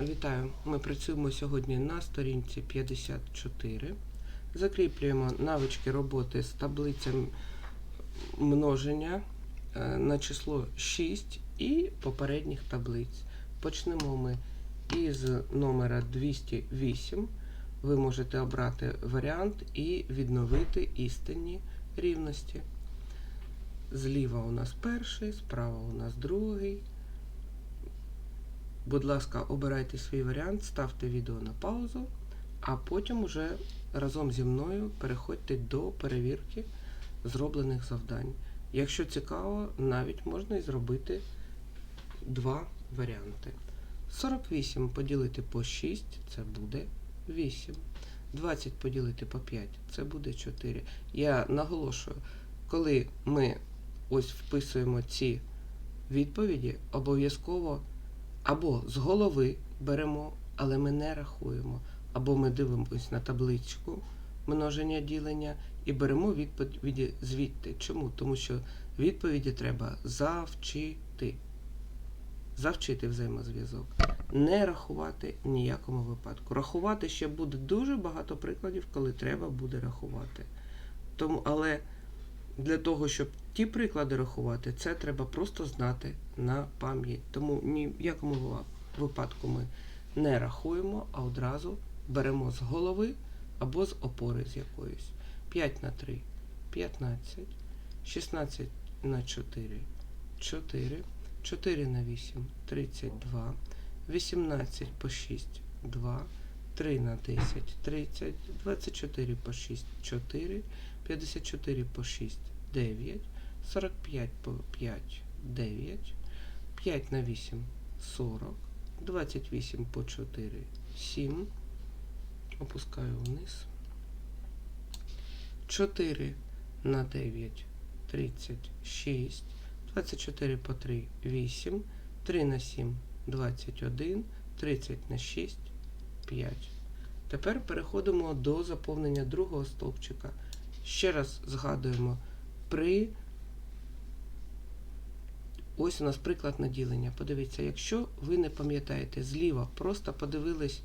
Вітаю! Ми працюємо сьогодні на сторінці 54. Закріплюємо навички роботи з таблицями множення е, на число 6 і попередніх таблиць. Почнемо ми із номера 208. Ви можете обрати варіант і відновити істинні рівності. Зліва у нас перший, справа у нас другий. Будь ласка, обирайте свій варіант, ставте відео на паузу, а потім уже разом зі мною переходьте до перевірки зроблених завдань. Якщо цікаво, навіть можна і зробити два варіанти. 48 поділити по 6 це буде 8. 20 поділити по 5 це буде 4. Я наголошую, коли ми ось вписуємо ці відповіді, обов'язково або з голови беремо, але ми не рахуємо, або ми дивимось на табличку множення ділення і беремо відповіді звідти. Чому? Тому що відповіді треба завчити. Завчити взаємозв'язок. Не рахувати в ніякому випадку. Рахувати ще буде дуже багато прикладів, коли треба буде рахувати. Тому, але для того, щоб ті приклади рахувати, це треба просто знати на пам'ять. Тому ні в якому випадку ми не рахуємо, а одразу беремо з голови або з опори з якоїсь. 5 на 3 15, 16 на 4 4, 4 на 8 32, 18 по 6 2, 3 на 10 30, 24 по 6 4, 54 по 6 9, 45 по 5 9, 5 на 8 40, 28 по 4 7, опускаю вниз, 4 на 9 36, 24 по 3 8, 3 на 7 21, 30 на 6 5. Тепер переходимо до заповнення другого стовпчика. Ще раз згадуємо, при ось у нас приклад наділення. Подивіться, якщо ви не пам'ятаєте, зліва просто подивились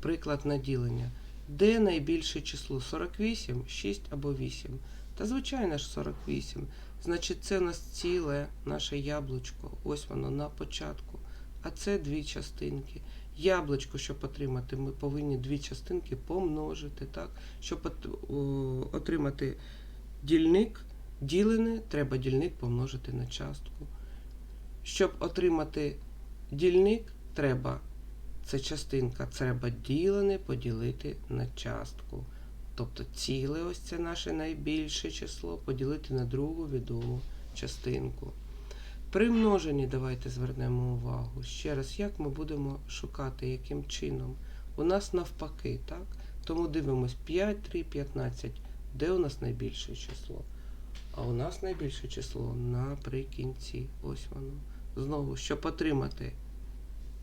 приклад наділення. Де найбільше число? 48, 6 або 8. Та звичайно ж 48. Значить, це у нас ціле наше яблучко. Ось воно на початку. А це дві частинки. Яблучко, щоб отримати, ми повинні дві частинки помножити. так? Щоб отримати дільник, ділене, треба дільник помножити на частку. Щоб отримати дільник, треба, це частинка, треба ділене поділити на частку. Тобто ціле, ось це наше найбільше число, поділити на другу відому частинку. При множенні давайте звернемо увагу. Ще раз, як ми будемо шукати, яким чином? У нас навпаки, так? Тому дивимось 5, 3, 15. Де у нас найбільше число? А у нас найбільше число наприкінці. Ось воно. Знову, щоб отримати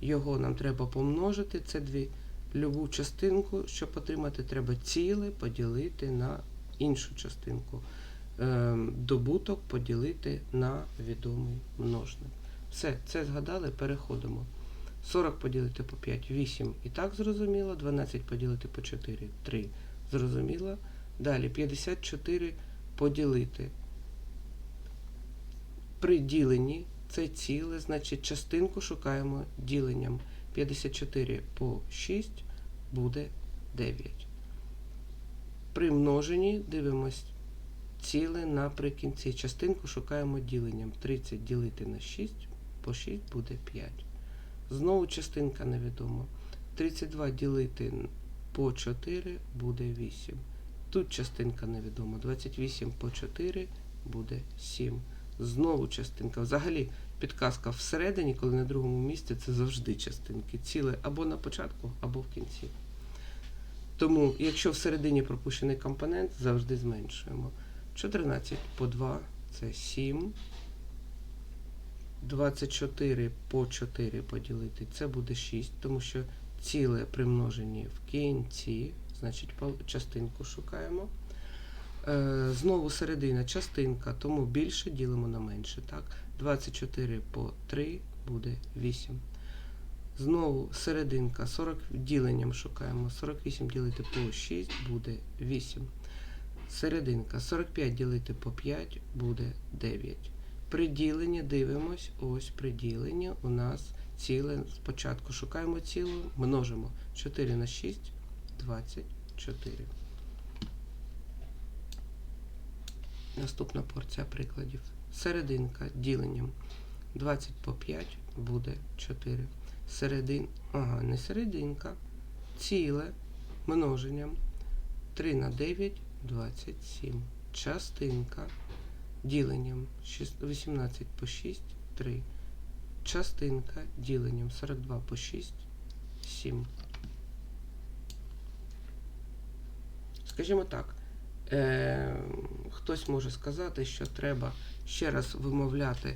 його, нам треба помножити. Це дві любу частинку. Щоб отримати, треба ціле поділити на іншу частинку. Ем, добуток поділити на відомий множник. Все, це згадали, переходимо. 40 поділити по 5, 8. І так зрозуміло. 12 поділити по 4, 3. Зрозуміло. Далі 54 поділити. При діленні це ціле, значить частинку шукаємо діленням. 54 по 6 буде 9. При множенні дивимось ціле наприкінці. Частинку шукаємо діленням. 30 ділити на 6 по 6 буде 5. Знову частинка невідома. 32 ділити по 4 буде 8. Тут частинка невідома. 28 по 4 буде 7. Знову частинка. Взагалі підказка всередині, коли на другому місці, це завжди частинки. Ціле або на початку, або в кінці. Тому, якщо всередині пропущений компонент, завжди зменшуємо. 14 по 2 це 7. 24 по 4 поділити це буде 6, тому що ціле при множенні в кінці, значить частинку шукаємо. Е, знову середина частинка, тому більше ділимо на менше. Так? 24 по 3 буде 8. Знову серединка 40 діленням шукаємо. 48 ділити по 6 буде 8. Серединка 45 ділити по 5 буде 9. При діленні дивимось, ось при діленні у нас ціле. Спочатку шукаємо цілу, множимо 4 на 6, 24. Наступна порція прикладів. Серединка діленням 20 по 5 буде 4. Середин, ага, не серединка. Ціле множенням 3 на 9 27. Частинка діленням 18 по 6 3. Частинка діленням 42 по 6 7. Скажімо так, е, хтось може сказати, що треба ще раз вимовляти,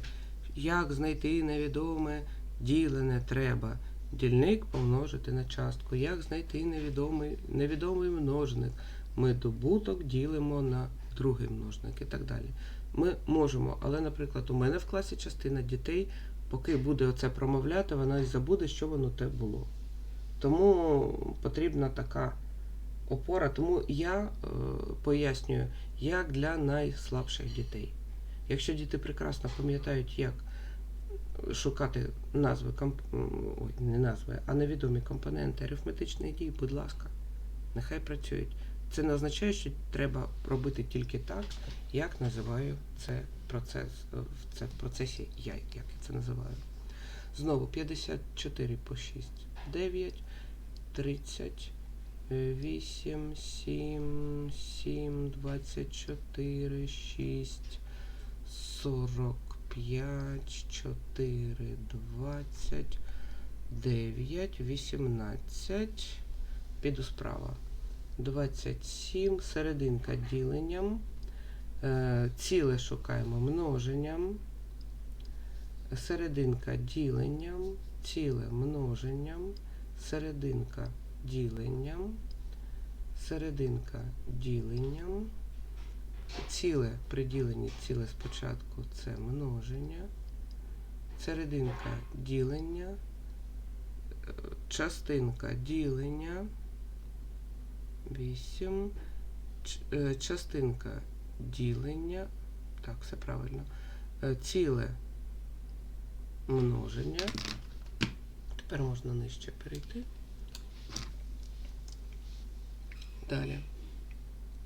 як знайти невідоме ділене треба. Дільник помножити на частку. Як знайти невідомий, невідомий множник? Ми добуток ділимо на другий множник і так далі. Ми можемо, але, наприклад, у мене в класі частина дітей, поки буде оце промовляти, вона й забуде, що воно те було. Тому потрібна така опора. Тому я е, пояснюю, як для найслабших дітей. Якщо діти прекрасно пам'ятають, як шукати назви, комп... ой, не назви, а невідомі компоненти арифметичної дії, будь ласка, нехай працюють. Це не означає, що треба робити тільки так, як називаю це процес е, це в процесі я, як я це називаю. Знову 54 по 6, 9, 30, 8, 7, 7, 24, 6, 45, 4, 20, 9, 18. Піду справа. 27, серединка діленням. Е, Ціле шукаємо множенням. Серединка діленням, ціле множенням, серединка діленням, серединка діленням, ціле при діленні ціле спочатку це множення, серединка ділення, частинка ділення, 8, ч- е, частинка ділення, так, все правильно, е, ціле множення. Тепер можна нижче перейти. Далі.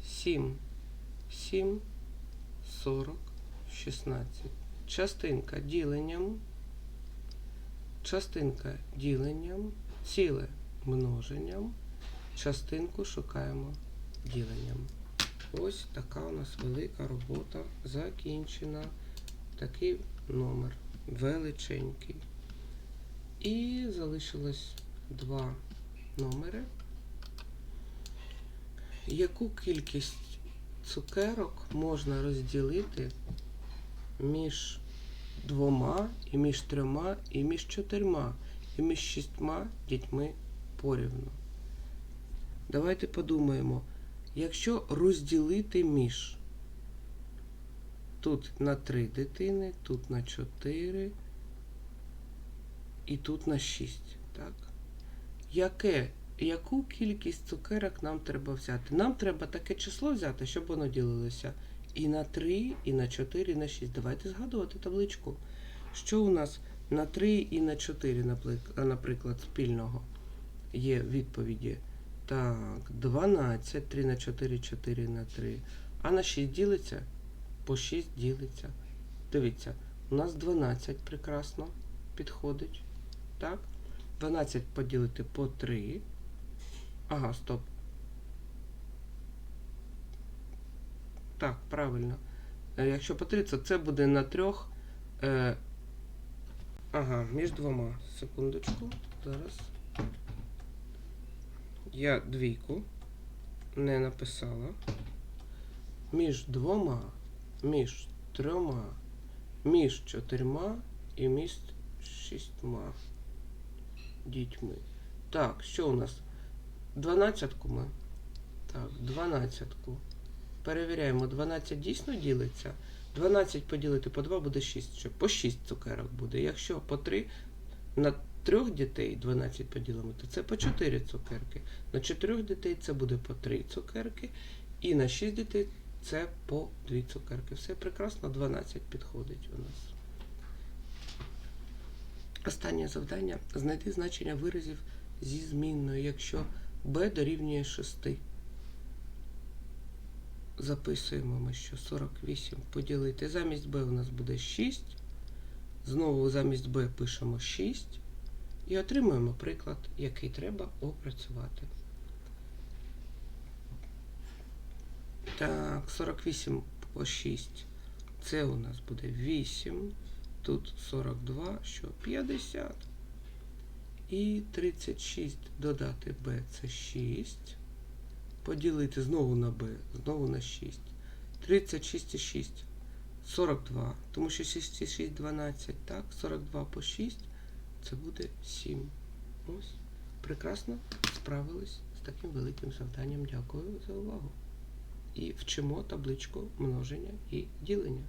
7, 7, 40, 16. Частинка діленням. Частинка діленням. Ціле множенням. Частинку шукаємо діленням. Ось така у нас велика робота закінчена. Такий номер величенький. І залишилось два номери. Яку кількість цукерок можна розділити між двома, і між трьома, і між чотирма, і між шістьма дітьми порівну? Давайте подумаємо, якщо розділити між Тут на 3 дитини, тут на 4 і тут на 6. Так? Яке, яку кількість цукерок нам треба взяти? Нам треба таке число взяти, щоб воно ділилося і на 3, і на 4, і на 6. Давайте згадувати табличку. Що у нас на 3 і на 4, наприклад, спільного є відповіді. Так, 12, 3 на 4, 4 на 3. А на 6 ділиться? по 6 ділиться. Дивіться, у нас 12 прекрасно підходить. Так? 12 поділити по 3. Ага, стоп. Так, правильно. Е, Якщо по 3, це буде на трьох. Е, ага, між двома. Секундочку. Зараз. Я двійку не написала. Між двома між трьома, між чотирма і між шістьма дітьми. Так, що у нас? Дванадцятку ми. Так, дванадцятку. Перевіряємо, 12 дійсно ділиться. 12 поділити по 2 буде 6. Що по 6 цукерок буде. Якщо по 3 на трьох дітей 12 поділимо, то це по 4 цукерки. На чотирьох дітей це буде по 3 цукерки. І на 6 дітей це по 2 цукерки. Все прекрасно, 12 підходить у нас. Останнє завдання. Знайти значення виразів зі змінною, якщо b дорівнює 6. Записуємо ми, що 48 поділити. Замість b у нас буде 6. Знову замість b пишемо 6. І отримуємо приклад, який треба опрацювати. Так, 48 по 6. Це у нас буде 8. Тут 42, що 50. І 36 додати b це 6. Поділити знову на b, знову на 6. 36 і 6. 42. Тому що 6 і 6 12. Так, 42 по 6. Це буде 7. Ось. Прекрасно справились з таким великим завданням. Дякую за увагу. І вчимо табличку множення і ділення.